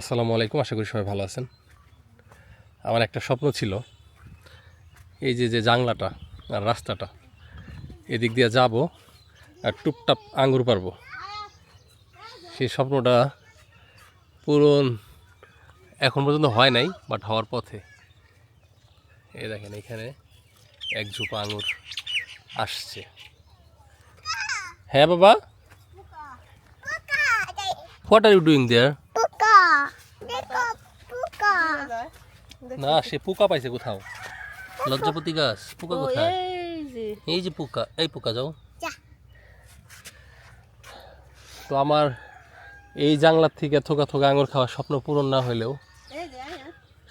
আসসালামু আলাইকুম আশা করি সবাই ভালো আছেন। আমার একটা স্বপ্ন ছিল এই যে যে জাংলাটা আর রাস্তাটা এদিক দিয়ে যাব আর টুপটাপ আঙ্গুর পারব সেই স্বপ্নটা পূরণ এখন পর্যন্ত হয় নাই বাট হওয়ার পথে। এ দেখেন এখানে এক ঝুপা আঙুর আসছে। হ্যাঁ বাবা? What are you doing there না সে পোকা পাইছে কোথাও। লজ্জাপতি গাছ পোকা কোথায়? এই যে। পোকা এই পোকা যাও। তো আমার এই জাংলার থেকে থোকা থোকা আঙুর খাওয়ার স্বপ্ন পূরণ না হলেও।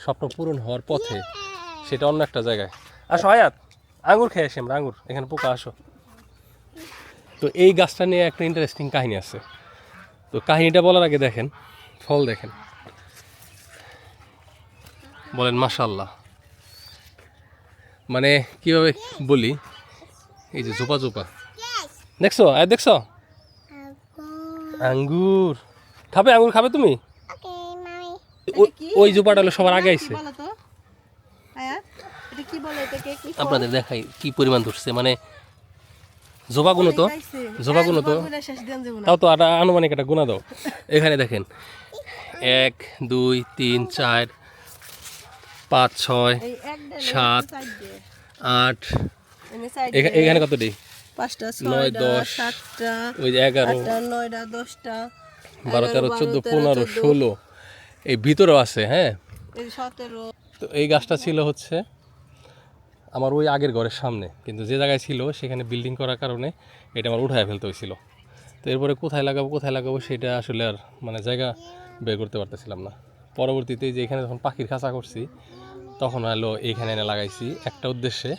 স্বপ্ন পূরণ হওয়ার পথে সেটা অন্য একটা জায়গায়। আসো আয়াত আঙুর খেয়ে আসি আমরা আঙুর এখানে পোকা আসো। তো এই গাছটা নিয়ে একটা ইন্টারেস্টিং কাহিনী আছে। তো কাহিনীটা বলার আগে দেখেন ফল দেখেন। বলেন মাশাল্লাহ মানে কীভাবে বলি? এই যে জোপা জোপা দেখছ? আর দেখছ? আঙ্গুর। খাবে? আঙ্গুর খাবে তুমি? ওই- জোপাটা হলো সবার আগে আইছে? আপনাদের দেখাই কি পরিমাণ ধরছে। মানে জোবা গুলো তো জোবা গুলো তো, তাও তো আনুমানিক একটা গুণা দাও। এখানে দেখেন, এক, দুই, তিন, চার পাঁচ ছয় সাত, আট এখানে কত দিই নয়, দশ, সাতটা ওই যে এগারো দশটা বারো তেরো চোদ্দ পনেরো ষোলো। এই ভিতরেও আছে হ্যাঁ? তো এই গাছটা ছিল হচ্ছে আমার ওই আগের ঘরের সামনে। কিন্তু যে জায়গায় ছিল সেখানে বিল্ডিং করার কারণে এটা আমার উঠায় ফেলতে হয়েছিল। তো এরপরে কোথায় লাগাবো কোথায় লাগাবো সেটা আসলে আর মানে জায়গা বের করতে পারতেছিলাম না। পরবর্তীতে যে এখানে যখন পাখির খাঁচা করছি, তখন হলো এইখানে এনে লাগাইছি একটা উদ্দেশ্যে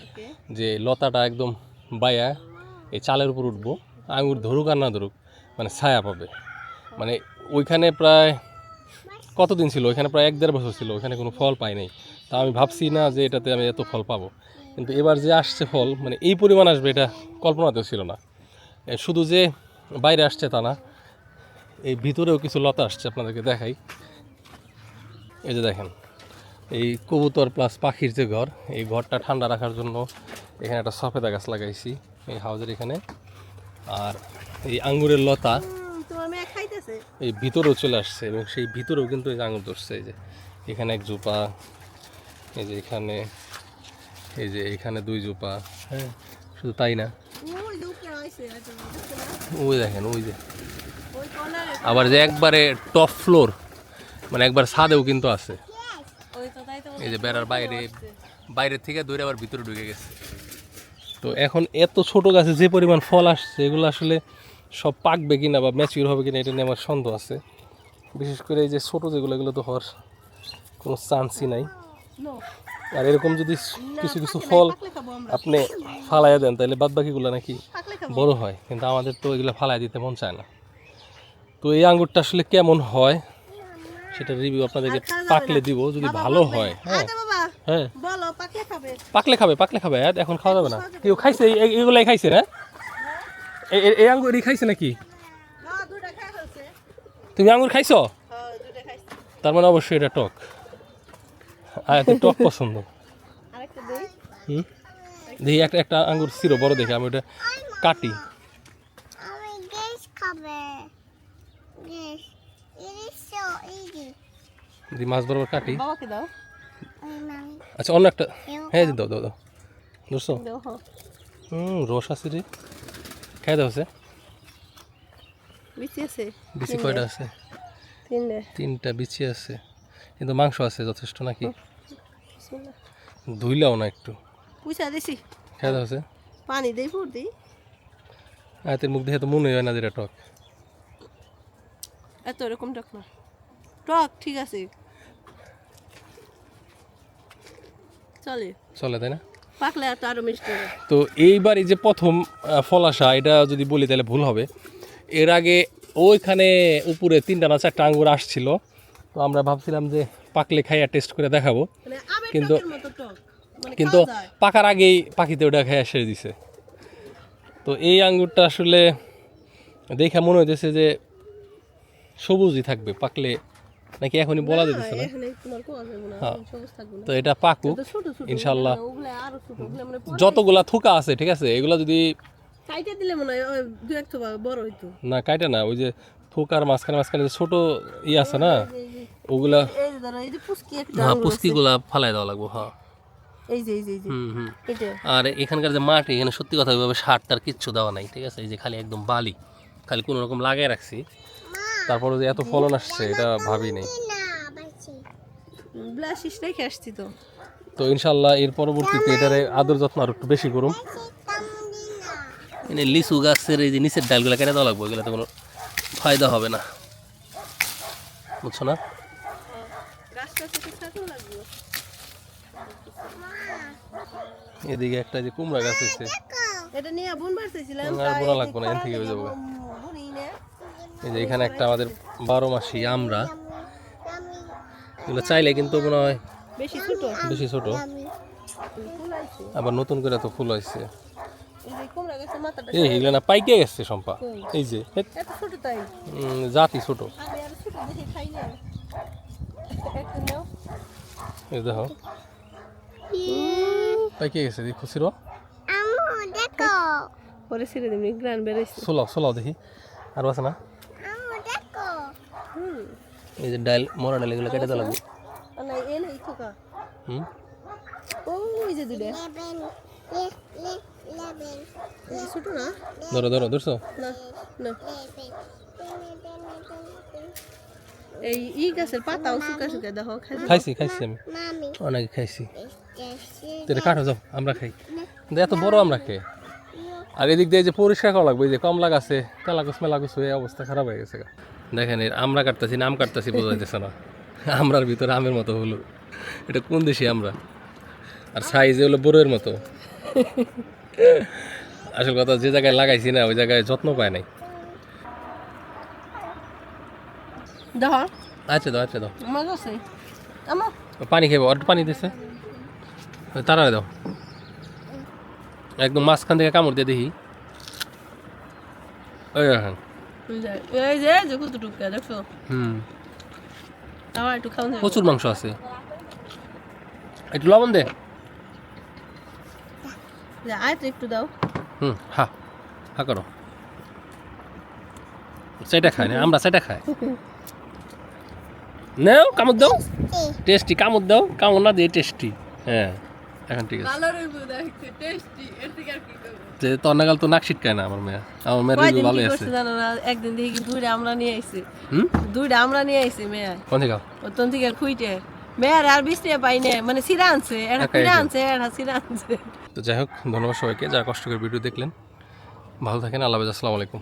যে লতাটা একদম বায়া এই চালের উপর উঠবো, আঙুর ধরুক আর না ধরুক মানে ছায়া পাবে। মানে ওইখানে প্রায় কতদিন ছিল? ওইখানে প্রায় এক দেড় বছর ছিল, ওইখানে কোনো ফল পাই নাই। তা আমি ভাবছি না যে এটাতে আমি এত ফল পাবো। কিন্তু এবার যে আসছে ফল মানে এই পরিমাণ আসবে এটা কল্পনাতেও ছিল না। শুধু যে বাইরে আসছে তা না, এই ভিতরেও কিছু লতা আসছে আপনাদেরকে দেখাই। এই যে দেখেন এই কবুতর প্লাস পাখির যে ঘর এই ঘরটা ঠান্ডা রাখার জন্য এখানে একটা সফেদা গাছ লাগাইছি এই হাউজের এখানে। আর এই আঙ্গুরের লতা এই ভিতরেও চলে আসছে এবং সেই ভিতরেও কিন্তু এই যে আঙুর ধরছে এই যে এখানে এক জোপা এই যে এখানে এই যে এখানে দুই জোপা হ্যাঁ শুধু তাই না? ওই দেখেন ওই যে। আবার যে একবারে টপ ফ্লোর মানে একবার ছাদেও কিন্তু আছে। এই যে বেড়ার বাইরে বাইরের থেকে দৌড়ে আবার ভিতরে ঢুকে গেছে। তো এখন এত ছোট গাছে যে পরিমাণ ফল আসছে এগুলো আসলে সব পাকবে কিনা বা ম্যাচিউর হবে কিনা এটা নিয়ে আমার সন্দেহ আছে। বিশেষ করে এই যে ছোট যেগুলো এগুলো তো হওয়ার কোনো চান্সই নাই। আর এরকম যদি কিছু কিছু ফল আপনি ফালাইয়া দেন তাহলে বাদ বাকিগুলো নাকি বড় হয়। কিন্তু আমাদের তো এগুলো ফালাই দিতে মন চায় না। তো এই আঙ্গুরটা আসলে কেমন হয় সেটা রিভিউ আপনাদেরকে যাবে পাকলে। দিব যদি ভালো হয়। হ্যাঁ। আচ্ছা হ্যাঁ। বলো পাকলে খাবে? পাকলে খাবে পাকলে খাবে এখন খাওয়া যাবে না। কেউ খাইছে? এগুলাই খাইছে না? এই- এই- আঙ্গুরই খাইছে নাকি? হ্যাঁ তুমি আঙ্গুর খাইছো? হ্যাঁ তার মানে অবশ্যই এটা টক। আর এত টক পছন্দ। দেখি একটা একটা আঙ্গুর ছিল বড় দেখে আমি ওটা কাটি। যদি মাছ বরাবর কাটি। আচ্ছা অন্য একটা। হ্যাঁ দাও দাও দাও। বুঝছ হ্যাঁ হুম রস আছে রে। খাই দাও সে। বিচি আছে? বিচি কয়টা আছে? তিনটা। বিচি আছে। কিন্তু মাংস আছে যথেষ্ট নাকি। ধুইলাও না একটু। পুষা দিছি। খাই দাও সে। পানি দেই ফুট দিই। হাতের মুখ দেখে তো মনে হয় না যেটা টক। এত এরকম টক না। টক ঠিক আছে। চলে। চলে তাই না? পাকলে তো আরও মিষ্টি তো এইবার এই যে প্রথম আহ, ফল আসা এটা যদি বলি তাহলে ভুল হবে। এর আগে ওইখানে উপরে তিনটা না চারটা আঙ্গুর আসছিল। তো আমরা ভাবছিলাম যে পাকলে খাইয়া টেস্ট করে দেখাবো। মানে কিন্তু- মানে কিন্তু পাকার আগেই পাখিতে ওটা খাইয়া সেরে দিছে। তো এই আঙ্গুরটা আসলে দেখে মনে হইতেছে যে সবুজই থাকবে পাকলে নাকি এখনই বলা যেতেছে না? হ্যাঁ। না। তো এটা পাকুক ইনশাল্লাহ। মানে যতগুলা থুকা আছে ঠিক আছে? এগুলা যদি কাইটে দিলে মনে হয় দু এক বড় হইতো। না কাটে না ওই যে থুকার মাঝখানে মাঝখানে যে ছোট ই আছে না ওগুলা হ্যাঁ। পুস্তিগুলা ফালাই দেওয়া লাগবো হ্যাঁ। আর এখানকার যে মাটি এখানে সত্যি কথা ওইভাবে সার টার কিচ্ছু দেওয়া নাই ঠিক আছে? এই যে খালি একদম বালি খালি কোনো রকম লাগাই রাখছি। তারপরে যে এত ফলন আসছে এটা ভাবি নাই। না বাচ্চি ব্লাশিস রেখে আসছি তো। তো ইনশাল্লাহ এর পরবর্তীতে এটারে আদর যত্ন আর একটু বেশি করুন এনে লিচু গাছের এই যে নিচের ডালগুলো কেটে দেওয়া লাগবে এগুলোতে কোনো ফায়দা হবে না। বুঝছ না? এদিকে একটা যে কুমড়া গাছ আছে এটা নিয়ে বোন বাড়তেছিলাম আর বোনা লাগবে না, এখান থেকে হয়ে যাবে। এই যে এখানে একটা আমাদের বারো মাসি আমরা। এগুলো চাইলে কিন্তু মনে হয় বেশি ছোট। বেশি ছোট। আবার নতুন করে তো ফুল হয়েছে। এই এগুলো না পাইকে গেছে সম্পা এই যে জাতি ছোট। দেখে এই পাইকে গেছে দেখো দেখো। পরে ছেড়ে দিবি গ্রান বেরোইছে সোলাও সোলাও দেখি। আর আছে না? এই যে ডাল মরা ডাল এগুলো কেটে দেওয়া লাগবে হুম? ধরো ধরো ধরছো? এই ই গাছের পাতাও শুকা শুকা দেখো খাইছি। খাইছি আমি। অনেক খাইছি। দেখছি তো কাটো যাও আমরা খাই। এত বড় আমরা খাই আর এদিক দিয়ে যে পরিষ্কার করা লাগবে যে কমলা গাছে কালা গাছ মেলা গাছ হয়ে অবস্থা খারাপ হয়ে গেছে। দেখেন আমরা কাটতেছি নাম কাটতেছি বোঝা যাচ্ছে না। আমরার ভিতরে আমের মতো হলো এটা কোন দেশি আমরা? আর সাইজে হলো বড়ের মতো। আসল কথা যে জায়গায় লাগাইছি না ওই জায়গায় যত্ন পায় নাই। আচ্ছা দাও আচ্ছা দাও। পানি আর একটু পানি দিছে। তারা দাও। একদম মাঝখান থেকে কামড় দিয়ে দেখি। ওই দেখেন। এই যে এই যে এই যে কতটুকু দেখছ? হুম। আমার একটু খাওয়া প্রচুর মাংস আছে। একটু লবণ দে। একটু দাও। হুম হা হা করো। সেটা খায় না আমরা সেটা খাই। নাও কামড় দাও। টেস্টি কামড় দাও। কামড় না দিয়ে টেস্টি। হ্যাঁ। এখন ঠিক আছে। ভালো রিভিউ দেখতে টেস্টি এর থেকে আর কি করব? যে তোর নাগাল তো নাক ছিটকায় না আমার মেয়ে। আমার মেয়ের কি আছে। জানো না? একদিন দেখি দুইটা আমরা নিয়ে আইছি। হুম? দুইটা আমরা নিয়ে আইছি মেয়ে। কোন থেকে? ওতন থেকে খুইটে। মেয়ের আর বিস্তে পাই না। মানে সিরা আনছে এটা একাই। আনছে এটা সিরা আনছে। তো যাই হোক ধন্যবাদ সবাইকে যারা কষ্ট করে ভিডিও দেখলেন। ভালো থাকেন আল্লাহ আসসালামু আলাইকুম।